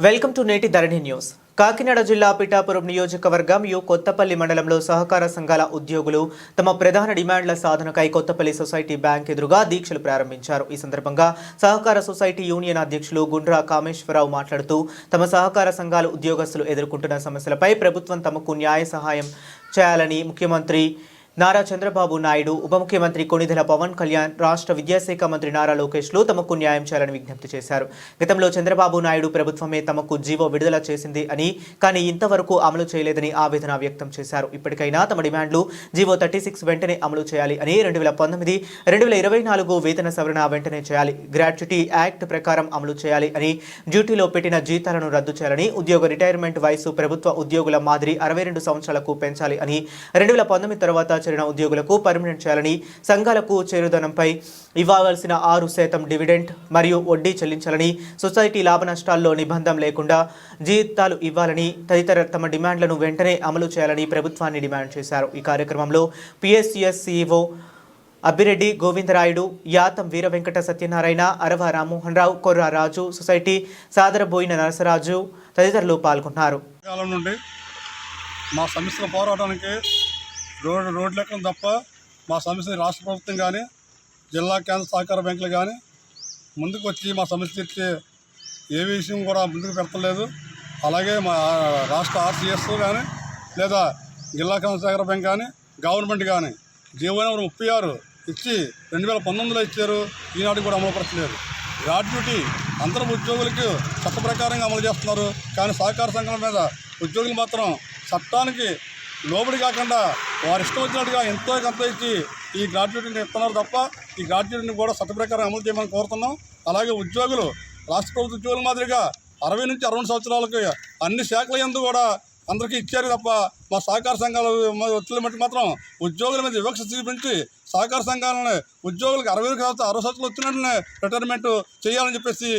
Welcome to నేటి ధరణి news. Kakinada జిల్లా పిఠాపురం నియోజకవర్గం యు కొత్తపల్లి మండలంలో సహకార సంఘాల ఉద్యోగులు తమ ప్రధాన డిమాండ్ల సాధనకై కొత్తపల్లి సొసైటీ బ్యాంక్ ఎదురుగా దీక్షలు ప్రారంభించారు. ఈ సందర్భంగా సహకార సొసైటీ యూనియన్ అధ్యక్షులు గుండ్రా కామేశ్వరరావు మాట్లాడుతూ తమ సహకార సంఘాల ఉద్యోగస్తులు ఎదుర్కొంటున్న సమస్యలపై ప్రభుత్వం తమకు న్యాయ సహాయం చేయాలని ముఖ్యమంత్రి నారా చంద్రబాబు నాయుడు ఉప ముఖ్యమంత్రి కొణిదెల పవన్ కళ్యాణ్ రాష్ట్ర విద్యాశాఖ మంత్రి నారా లోకేష్లు తమకు న్యాయం చేయాలని విజ్ఞప్తి చేశారు. గతంలో చంద్రబాబు నాయుడు ప్రభుత్వమే తమకు జీవో విడుదల చేసింది అని కానీ ఇంతవరకు అమలు చేయలేదని ఆవేదన వ్యక్తం చేశారు. ఇప్పటికైనా తమ డిమాండ్లు జీవో థర్టీ సిక్స్ వెంటనే అమలు చేయాలి అని రెండు వేల పంతొమ్మిది రెండు వేల ఇరవై నాలుగు వేతన సవరణ వెంటనే చేయాలి. గ్రాట్యుటీ యాక్ట్ ప్రకారం అమలు చేయాలి అని డ్యూటీలో పెట్టిన జీతాలను రద్దు చేయాలని ఉద్యోగ రిటైర్మెంట్ వయసు ప్రభుత్వ ఉద్యోగుల మాదిరి అరవై రెండు సంవత్సరాలకు పెంచాలి అని రెండు వేల పంతొమ్మిది తర్వాత చేరిన ఉద్యోగులకు పర్మినెంట్ చేయాలని సంఘాలకు చేరుదనంపై ఇవ్వవలసిన ఆరు శాతం డివిడెంట్ మరియు వడ్డీ చెల్లించాలని సొసైటీ లాభ నష్టాల్లో నిబంధన లేకుండా జీతాలు ఇవ్వాలని తదితర తమ డిమాండ్లను వెంటనే అమలు చేయాలని ప్రభుత్వాన్ని డిమాండ్ చేశారు. ఈ కార్యక్రమంలో PSCS CEO Abbireddy Govindarayudu Yatam Veera Venkata Satyanarayana Arava Rammohan Rao Korra Raju society సాదరబోయిన Narasaraju తదితరులు పాల్గొన్నారు. కాలం నుండి మా సంస్థ పోరాటానికి రోడ్డు రోడ్డు లెక్కలు తప్ప మా సమస్యని రాష్ట్ర ప్రభుత్వం కానీ జిల్లా కేంద్ర సహకార బ్యాంకులు కానీ ముందుకు వచ్చి మా సమస్య తీర్చే ఏ విషయం కూడా ముందుకు పెడతలేదు అలాగే మా రాష్ట్ర ఆర్సీఎస్ కానీ లేదా జిల్లా కేంద్ర సహకార బ్యాంక్ కానీ గవర్నమెంట్ కానీ జీవో నెంబర్ ముప్పై ఆరు ఇచ్చి రెండు వేల పంతొమ్మిదిలో ఇచ్చారు. ఈనాటికి కూడా అమలుపరచలేదు గ్రాడ్యుటీ అందరూ ఉద్యోగులకు చట్ట ప్రకారంగా అమలు చేస్తున్నారు. కానీ సహకార సంఘాల మీద ఉద్యోగులు మాత్రం చట్టానికి లోబడి కాకుండా వారి ఇష్టం వచ్చినట్టుగా ఎంతో కొంత ఇచ్చి ఈ గ్రాడ్యుయేట్ని ఇస్తున్నారు తప్ప ఈ గ్రాడ్యుయేట్ని కూడా చట్ట ప్రకారం అమలు చేయమని కోరుతున్నాం. అలాగే ఉద్యోగులు రాష్ట్ర ప్రభుత్వ ఉద్యోగుల మాదిరిగా అరవై నుంచి అరవై సంవత్సరాలకు అన్ని శాఖల ఎందు కూడా అందరికీ ఇచ్చారు తప్ప మా సహకార సంఘాల ఒత్తిడి మట్టి మాత్రం ఉద్యోగుల మీద వివక్ష చూపించి సహకార సంఘాలను ఉద్యోగులకు అరవై సంవత్సరాలు అరవై సంవత్సరాలు వచ్చినట్లనే రిటైర్మెంట్ చేయాలని చెప్పేసి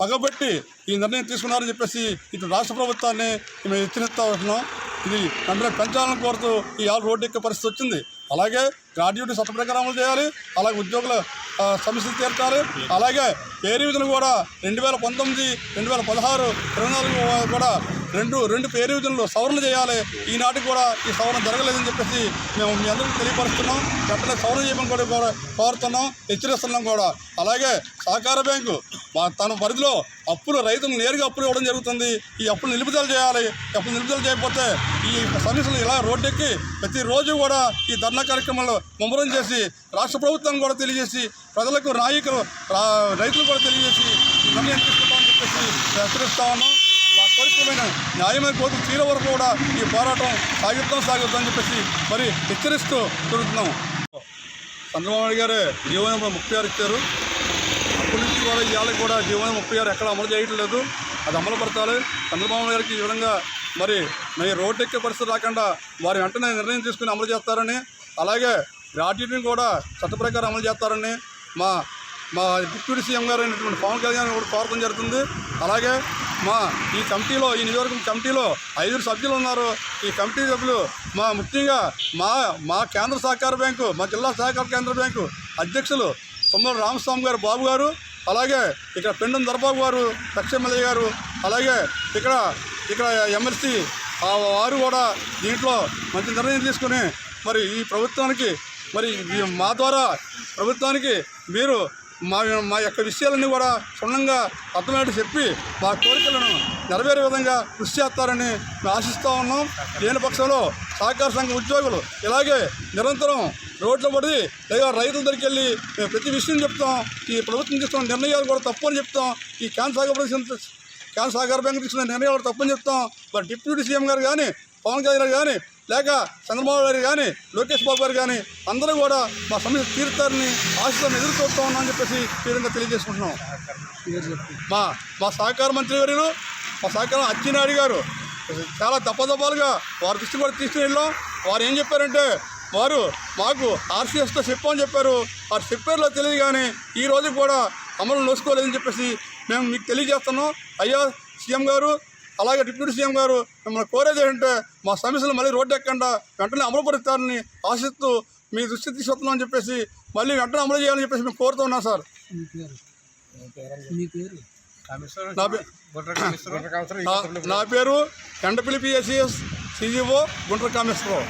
పగబెట్టి ఈ నిర్ణయం తీసుకున్నారని చెప్పేసి ఇటు రాష్ట్ర ప్రభుత్వాన్ని మేము హెచ్చరిస్తా ఉంటున్నాం. ఇది వెంటనే పెంచాలని కోరుతూ ఈ ఆల్ రోడ్డు ఎక్కే పరిస్థితి వచ్చింది. అలాగే గ్రాడ్యుయేట్ చట్ట ప్రకారం అమలు చేయాలి అలాగే ఉద్యోగుల సమస్యలు తీర్చాలి. అలాగే పేరు విధులు కూడా రెండు వేల పంతొమ్మిది రెండు వేల పదహారు ఇరవై నాలుగు కూడా రెండు రెండు పేరు విధులు సవరణ చేయాలి. ఈనాటికి కూడా ఈ సవరణ జరగలేదని చెప్పేసి మేము మీ అందరికీ తెలియపరుస్తున్నాం. వెంటనే సవరణ చేయమని కూడా కూడా కోరుతున్నాం. హెచ్చరిస్తున్నాం కూడా. అలాగే సహకార బ్యాంకు తన పరిధిలో అప్పులు రైతులు నేరుగా అప్పులు ఇవ్వడం జరుగుతుంది. ఈ అప్పులు నిలుపుదల చేయాలి. అప్పులు నిలుపుదల చేయకపోతే ఈ సమస్యలు ఇలా రోడ్డెక్కి ప్రతిరోజు కూడా ఈ ధర్నా కార్యక్రమంలో ముమ్మరం చేసి రాష్ట్ర ప్రభుత్వం కూడా తెలియజేసి ప్రజలకు నాయకులు రైతులు కూడా తెలియజేసి ఈ నిర్ణయం తీసుకుంటామని చెప్పేసి హెచ్చరిస్తా ఉన్నాం. పరిపూర్ణమైన న్యాయమైన కోర్టు తీర వరకు కూడా ఈ పోరాటం సాగిద్దాం సాగుతుందని చెప్పేసి మరి హెచ్చరిస్తూ జరుగుతున్నాం చంద్రబాబు నాయుడు గారు జీవన ముప్పై ఆరు ఇచ్చారు. అప్పటి నుంచి కూడా ఇవాళ కూడా జీవన ముప్పై ఆరు ఎక్కడ అమలు చేయటం లేదు అది అమలు పరచాలి చంద్రబాబు నాయుడు గారికి ఈ విధంగా మరి మరి రోడ్డు ఎక్కే పరిస్థితి రాకుండా వారి వెంటనే నిర్ణయం తీసుకుని అమలు చేస్తారని అలాగే గ్రాడ్యుయేట్ని కూడా చట్ట ప్రకారం అమలు చేస్తారని మా మా డిప్యూటీ సీఎం గారు అయినటువంటి పవన్ కళ్యాణ్ కూడా కోరడం జరుగుతుంది. అలాగే మా ఈ కమిటీలో ఈ నియోజకవర్గం కమిటీలో ఐదుగురు సభ్యులు ఉన్నారు. ఈ కమిటీ సభ్యులు మా ముఖ్యంగా మా మా కేంద్ర సహకార బ్యాంకు మా జిల్లా సహకార కేంద్ర బ్యాంకు అధ్యక్షులు తుమ్మల రామస్వామి గారు బాబు గారు అలాగే ఇక్కడ పెండం దర్బాబు గారు ఎమ్మెల్యే గారు అలాగే ఇక్కడ ఇక్కడ ఎమ్మెల్సీ వారు కూడా దీంట్లో మంచి నిర్ణయం తీసుకుని మరి ఈ ప్రభుత్వానికి మరి ఈ మా ద్వారా ప్రభుత్వానికి మీరు మా మా యొక్క విషయాలన్నీ కూడా క్షుణ్ణంగా అర్థమయ్యేట్టు చెప్పి మా కోరికలను నెరవేరే విధంగా కృషి చేస్తారని మేము ఆశిస్తూ ఉన్నాం. లేని పక్షంలో సహకార సంఘ ఉద్యోగులు ఇలాగే నిరంతరం రోడ్ల పడి లేదా రైతుల దగ్గరికి వెళ్ళి మేము ప్రతి విషయం చెప్తాం. ఈ ప్రభుత్వం తీసుకున్న నిర్ణయాలు కూడా తప్పు అని చెప్తాం. ఈ క్యాన్ సాగర్ ప్రదేశం క్యాన్ సాగర్ బ్యాంక్ తీసుకున్న నిర్ణయాలు కూడా తప్పని చెప్తాం. మరి డిప్యూటీ సీఎం గారు కానీ పవన్ కళ్యాణ్ గారు కానీ లేక చంద్రబాబు గారు కానీ లోకేష్ బాబు గారు కానీ అందరూ కూడా మా సమస్య తీరుతారని ఆశతో ఎదురు చూస్తూ ఉన్నామని చెప్పేసి తీరంగా తెలియజేసుకుంటున్నాం. మా మా సహకార మంత్రి వర్యులు మా సహకార అచ్చెన్నాయుడు గారు చాలా దప్పదప్పాలుగా వారి దృష్టి కూడా తీసుకుని వెళ్ళాం. వారు ఏం చెప్పారంటే వారు మాకు ఆర్సీఎస్తో చెప్పమని చెప్పారు. వారు చెప్పారులో తెలియదు కానీ ఈ రోజు కూడా అమలు నోసుకోలేదని చెప్పేసి మేము మీకు తెలియజేస్తున్నాం. అయ్యా సీఎం గారు అలాగే డిప్యూటీ సీఎం గారు మిమ్మల్ని కోరేది ఏంటంటే మా సమస్యలు మళ్ళీ రోడ్డు ఎక్కకుండా వెంటనే అమలు పరుస్తారని ఆశిస్తూ మీ దృష్టి తీసుకొస్తున్నామని చెప్పేసి మళ్ళీ వెంటనే అమలు చేయాలని చెప్పేసి మేము కోరుతున్నాం సార్. మీ పేరు? నా పే- నా- నా పేరు ఎండపిలి పిఎస్సిఎస్ సిజిఓ గుంటూరు కామేశ్వరరావు.